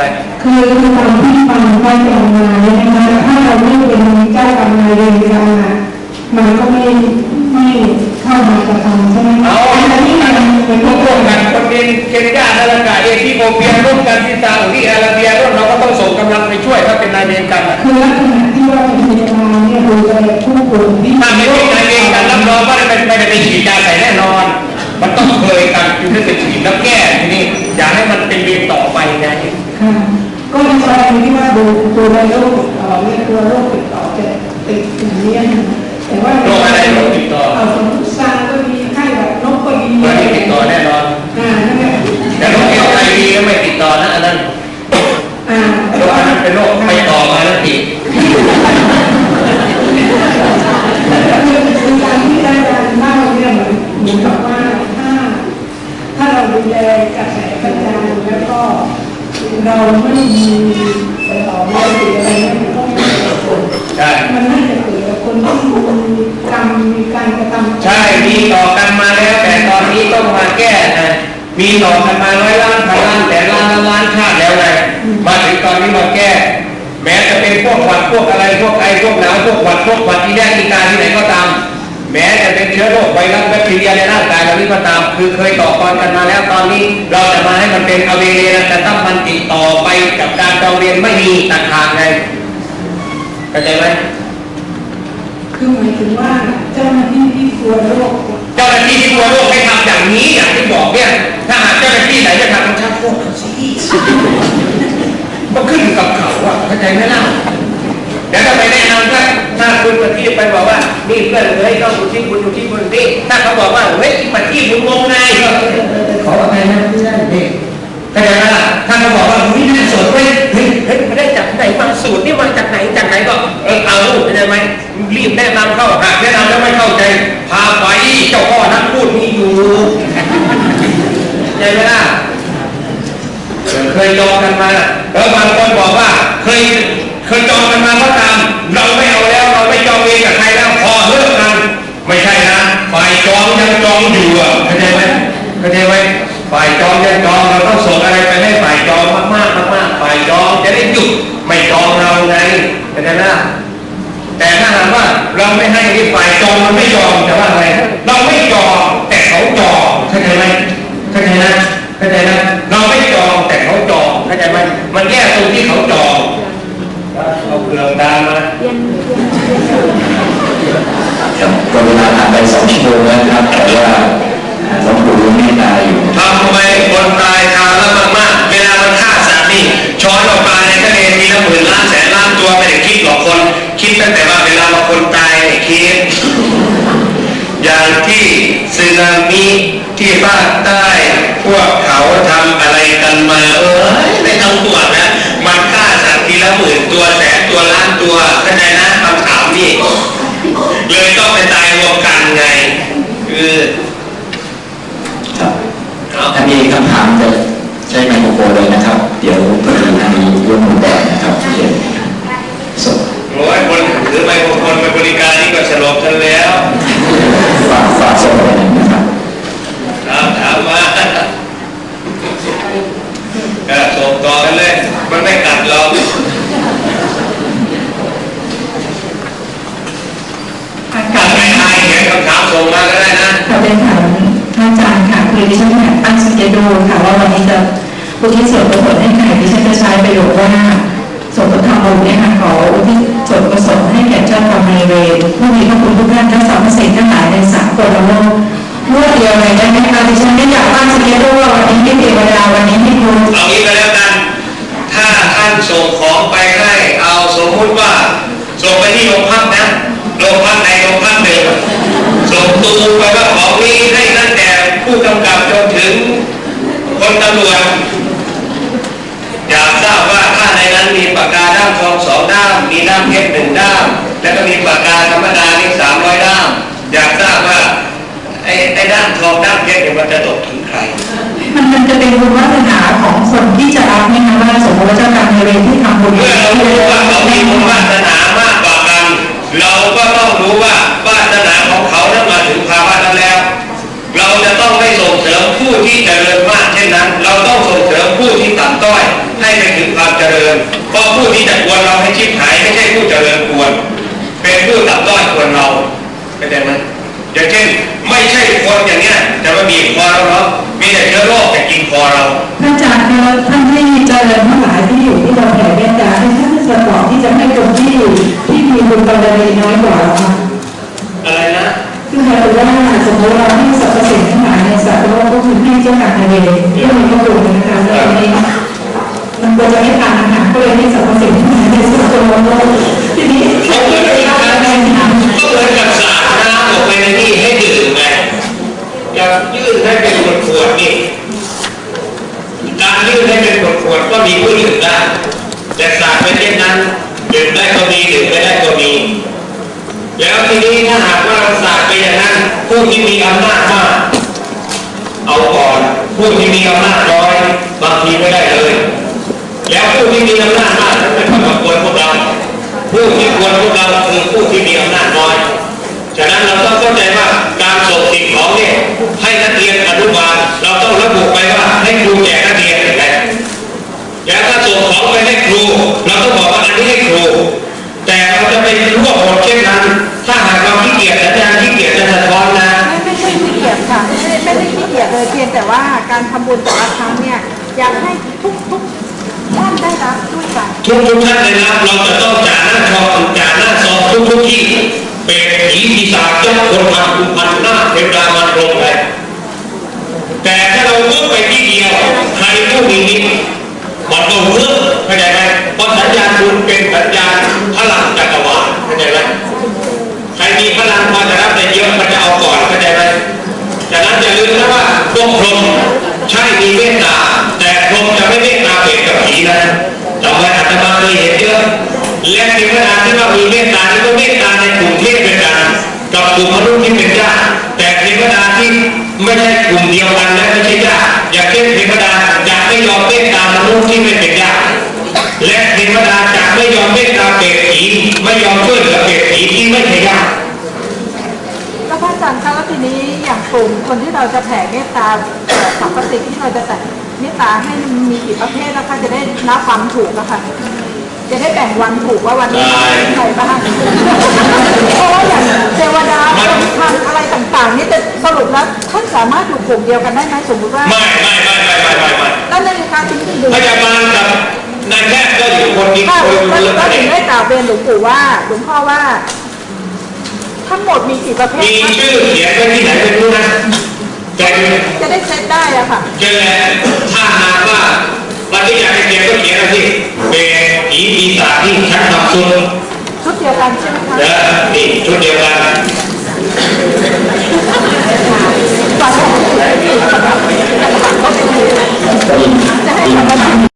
อะไรคือตอนที่ฟังได้ออกมาเนี่ยนะคะถ้าเราไม่เป็นเจ้ากรรมนายเวรกันอะมันก็ไม่ไม่เข้ามากระทำใช่ไหมเอาอันนี้มันเป็นพพววกกร่วมกันคนเป็นเคนยานาฬิกาเอธิโอเปียร่วมกันที่ซาอุดิอาระเบียร่วมเราก็ต้องส่งกำลังไปช่วยถ้าเป็นนายเวรกันอะคือลักษณะที่ว่าเป็นพยาบาลเนี่ยดูแลผู้ป่วยที่ถ้าไม่เป็นนายเวรกันรับรองว่าไม่ไม่ได้ไปฉีดยาใส่แน่นอนมันต้องเคยกันจึงจะฉีดแล้วแก้ทีนี้อย่าให้มันเป็นเวรต่อไปไงค่ะ ก็ในกรณีที่ว่าดูดูแลโรคติดต่อเนี่ยตัวโรคติดต่อจะติดอย่างนี้นะแต่ว่าโรคอะไรโรคติดต่อ เอาสมมติซาร์ก็มีไข้หวัดนกก็มี มันไม่ติดต่อแน่นอน อ่านั่นแหละ แต่โรคเอชไอวีก็ไม่ติดต่อนะอันนั้น อ่า โรคอันนั้นเป็นโรคไปต่อมาแล้วติด คือการที่ได้การเล่าเนี่ยเหมือนเหมือนกับว่าถ้า ถ้าเราดูแลกระแสประจานแล้วก็ เราไม่มีไปต่อเนื่องหรืออะไรเนี่ยมันก็ไม่เกิดผลใช่มันน่าจะเกิดกับคนที่มีกรรมมีการกระทำใช่มีต่อกันมาแล้ว แต่ตอนนี้ต้องมาแก้นะมีต่อกันมาร้อยล้านพันล้านแต่ล้านล้านล้านชาติแล้วไงมาถึงตอนนี้มาแก้ แม้จะเป็นพวกหวัดพวกอะไรพวกไอพวกหนาวพวกหวัดพวกหวัดอีแดงอีกาที่ไหนก็ตาม แม้จะเป็นเชื้อโรคไวรัสแบคทีเรียในร่างกายเรานี้ก็ตาม คือเคยต่อกรกันมาแล้วตอนนี้ เราจะมาให้มันเป็นอเวเรนะแต่ถ้ามันติดต่อไปกับการจองเรียนไม่มีตัดขาดไงเข้าใจไหมคือหมายถึงว่าเจ้าหน้าที่ที่กลัวโรคเจ้าหน้าที่ที่กลัวโรคให้ทำอย่างนี้อย่างที่บอกเนี่ยถ้าหากเจ้าหน้าที่ไหนจะทำต้องชักโครกเขาสิก็ขึ้นอยู่กับเขาอะเข้าใจไหมล่ะเดี๋ยวถ้าไปแนะนำถ้า ถ้าคุณมาที่ไปบอกว่านี่เพื่อนเลยต้องอยู่ที่คุณอยู่ที่คุณนี่ถ้าเขาบอกว่าเฮ้ยมาที่มึงงงไงก็ขออภัยนะเพื่อนนี่เข้าใจไหมล่ะถ้าเขาบอกว่านี่น่าสนเว้ยเฮ้ยเฮ้ยมาได้จากไหนมาสูตรนี่มาจากไหนจากไหนก็เออเอาเข้าใจไหมรีบแนะนำเข้าหากแนะนำแล้วไม่เข้าใจ พาไปเจ้าพ่อนักพูดมีอยู่เข้าใจไหมล่ะเคยจองกันมาแล้วบางคนบอกว่า เคยเคยจองกันมาก็ตามเรา ฝ่ายจองยังจองเราต้องส่งอะไรไปให้ฝ่ายจองมากๆมากๆฝ่ายจองจะได้หยุดไม่จองเราไงเข้าใจไหมล่ะแต่ถ้าหากว่าเราไม่ให้ที่ฝ่ายจองมันไม่ยอมจะว่าอะไงเราไม่จองแต่เขาจองเข้าใจไหมเข้าใจนะเข้าใจนะเราไม่จองแต่เขาจองเข้าใจไหมมันแย่ตรงที่เขาจองเอาเครื่องดามาครับก็เวลาผ่านไปสองชั่วโมงนะครับแต่ว่า หลวงปู่ยังไม่ตายอยู่ทำไมคนตายคราวละมากๆเวลามันฆ่าสัตว์นี่ช้อนออกมาในทะเลมีละหมื่นล้านแสนล้านตัวไม่ได้คิดหรอกคน คิดตั้งแต่ว่าเวลามาคนตายเนี่ยคิด อย่างที่สึนามิที่ภาคใต้พวกเขาทำอะไรกันมาเอ้ยไม่ต้องตรวจนะมันฆ่าสัตว์ทีละหมื่นตัวแสนตัวล้านตัวเข้าใจนะคำถามนี่เลยต้องไปตายรวมกันไง คือ ถ้ามีคำถามจะใช้ไมโครโฟนเลยนะครับ เดี๋ยวพอดีทางนี้ยกมือแตะนะครับเชิญส่งโอ้ยคนถือไมโครโฟนไปบริการนี่ก็ฉลบกันแล้วฝากฝากส่งไปหนึ่งนะครับถามถามมาก็ส่งต่อกันเลย มันไม่กัดเราอากักาดศไม่ทายเขียนคำถามส่งมาก็ได้นะค่ะเป็นถา ดิฉันอยากตั้งสเกดูค่ะว่าวันนี้จะอุทิศส่วนกุศลให้ใครดิฉันจะใช้ประโยคว่าส่วนกุศลบุญเนี่ยค่ะขออุทิศส่วนกุศลให้แก่เจ้ากรรมนายเวรผู้มีพระคุณทุกท่านทั้งสามสิ่งทั้งหลายในสากลโลกรวดเดียวเลยได้ไหมคะดิฉันไม่อยากตั้งสเกดูว่าวันนี้ให้เทวดาวันนี้ให้ครูเอางี้ก็แล้วกันถ้าท่านส่งของไปให้เอาสมมุติว่าส่งไปที่โรงพักนะโรงพักในโรงพัก เ็นบุญวาสนาของคนที่จะรับนี่นะว่าสมมติว่าเจ้ากรรมนายเวรที่ทำบุญเมื่อรู้ว่าเขามีบุญวาสนามากกว่ากัน เราก็ต้องรู้ว่าวัฒนาของเขาได้มาถึงภาวะนั้นแล้ว เราจะต้องไม่ส่งเสริมผู้ที่เจริญมากเช่นนั้น เราต้องส่งเสริมผู้ที่ต่ำต้อยให้ไปถึงความเจริญเพราะผู้ที่จะควรเราให้ชิบหายไม่ใช่ผู้เจริญควร เป็นผู้ต่ำต้อยควรเราเข้าใจไหมอย่างเช่นไม่ใช่คนอย่างเนี้ย แต่เชื้อโรคแต่กินคอเราท่านอาจารย์คะท่านที่เจริญทั้งหลายที่อยู่ที่เราแผ่เมตตาให้ท่านจะบอกที่จะให้คนที่ที่มีบุญบารมีน้อยกว่าเราค่ะอะไรนะคือหมายถึงว่าสมมติ อย่ายื่นให้เป็นขวดนี่การยื่นให้เป็นขวดก็มีผู้ดื่มได้ แต่สาดไปเช่นนั้นดื่มได้ก็มีดื่มไม่ได้ก็มี แล้วทีนี้ถ้าหากว่าเราสาดไปอย่างนั้นผู้ที่มีอำนาจมากเอาก่อนผู้ที่มีอำนาจน้อยบางทีไม่ได้เลย แล้วผู้ที่มีอำนาจมากไม่ต้องมาควรพวกเราผู้ที่ควรพวกเราคือผู้ที่มีอำนาจน้อย ฉะนั้นเราต้องเข้าใจว่าการส่งสิ่งของเนี่ยให้นักเรียนอนุบาลเราต้องระบุไปว่าให้ครูแจกนักเรียนเห็นไหมแล้วถ้าส่งของไปให้ครู เราต้องบอกว่าอันนี้ให้ครู แต่เราจะไปรวบหมดเช่นนั้น ถ้าหากเราขี้เกียจอาจารย์ขี้เกียจจะสะท้อนนะไม่ไม่ใช่ขี้เกียจค่ะไม่ได้ไม่ได้ขี้เกียจเลยเพียงแต่ว่าการทำบุญแต่ละครั้งเนี่ยอยากให้ทุกทุกท่านได้รับด้วยกันทุกทุกท่านเลยนะเราจะต้องจ่าหน้าชอจ่าหน้าซองทุกทุกที่ เป็นผีปีศาจเจ้าคนพันคุมพันหน้าเทวดามันลงไปแต่ถ้าเราลุกไปที่เดียวใครผู้มีนิดมันก็เพิ่มเข้าใจไหมเพราะสัญญาณบุญเป็นสัญญาณพลังจักรวาลเข้าใจไหมใครมีพลังพอจะรับได้เยอะมันจะเอาก่อนเข้าใจไหมดังนั้นอย่าลืมนะว่าพวกพรหมใช่มีเมตตาแต่พรหมจะไม่เมตตาเปรตกับผีนะเราไปอาตมาเคยเห็นเยอะและเทวดาที่ว่ามีเมานี่ก็เมตตาในกลุ่มเทพเป็นกัน กับกลุ่มมนุษย์ที่เป็นญาติแต่เทวดาที่ไม่ใช่กลุ่มเดียวกันและไม่ใช่ญาติอย่างเช่นเทวดาจะไม่ยอมเมตตามนุษย์ที่ไม่เป็นญาติและเทวดาจะไม่ยอมเมตตาเปรตผีไม่ยอมช่วยเหลือเปรตผีที่ไม่ใช่ญาติแล้วพระอาจารย์คะแล้วทีนี้อย่างกลุ่มคนที่เราจะแผ่เมตตาสรรพสิ่งที่เราจะแผ่เมตตาให้มีกี่ประเภทแล้วคะจะได้นับวันถูกนะคะ จะได้แบ่งวันถูกว่าวันนี้ใครบ้างเพราะว่าอย่างเทวดาคนทำอะไรต่างๆ นี่จะสรุปแล้วท่านสามารถอยู่กลุ่มเดียวกันได้ไหมสมมติว่า ไม่ไม่ไม่ไม่ไม่ไม่ไม่แล้วนาฬิกาทิ้งที่ดูพยาบาลกับนายแพทย์ก็อยู่คนนี้ค่ะคนก็เรื่องก็อะไรถึงได้กล่าวเรียนหลวงปู่ว่าหลวงพ่อว่า ทั้งหมดมีกี่ประเภทมีคะชื่อเขียนไว้ที่ไหนไม่รู้นะแต่จะได้เซ็ตได้อะค่ะเจอถ้าหากว่าวันที่อยา ชุดเดียวกันใช่ไหมคะนะนี่ชุดเดียวกันจะให้